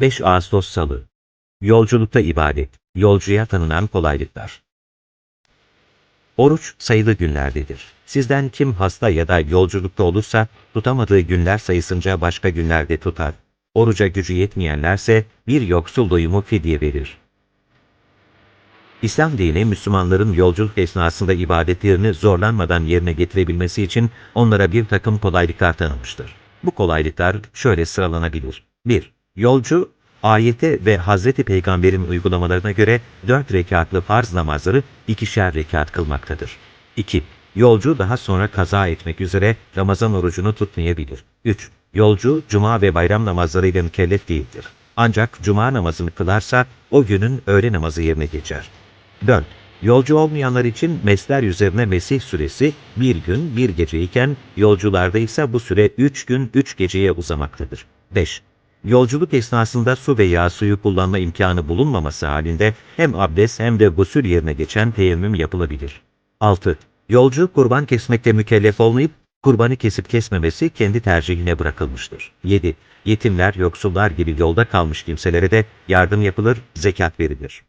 5 Ağustos Salı Yolculukta ibadet, yolcuya tanınan kolaylıklar. Oruç sayılı günlerdedir. Sizden kim hasta ya da yolculukta olursa tutamadığı günler sayısınca başka günlerde tutar. Oruca gücü yetmeyenlerse bir yoksul doyumu fidye verir. İslam dini Müslümanların yolculuk esnasında ibadetlerini zorlanmadan yerine getirebilmesi için onlara bir takım kolaylıklar tanımıştır. Bu kolaylıklar şöyle sıralanabilir. 1. Yolcu, ayete ve Hazreti Peygamber'in uygulamalarına göre 4 rekatlı farz namazları ikişer rekat kılmaktadır. 2. Yolcu daha sonra kaza etmek üzere Ramazan orucunu tutmayabilir. 3. Yolcu, cuma ve bayram namazlarıyla mükellef değildir. Ancak cuma namazını kılarsa o günün öğle namazı yerine geçer. 4. Yolcu olmayanlar için mesler üzerine Mesih süresi bir gün bir gece iken yolcularda ise bu süre 3 gün 3 geceye uzamaktadır. 5. Yolculuk esnasında su veya suyu kullanma imkanı bulunmaması halinde hem abdest hem de gusül yerine geçen teyemmüm yapılabilir. 6. Yolcu kurban kesmekte mükellef olmayıp kurbanı kesip kesmemesi kendi tercihine bırakılmıştır. 7. Yetimler, yoksullar gibi yolda kalmış kimselere de yardım yapılır, zekat verilir.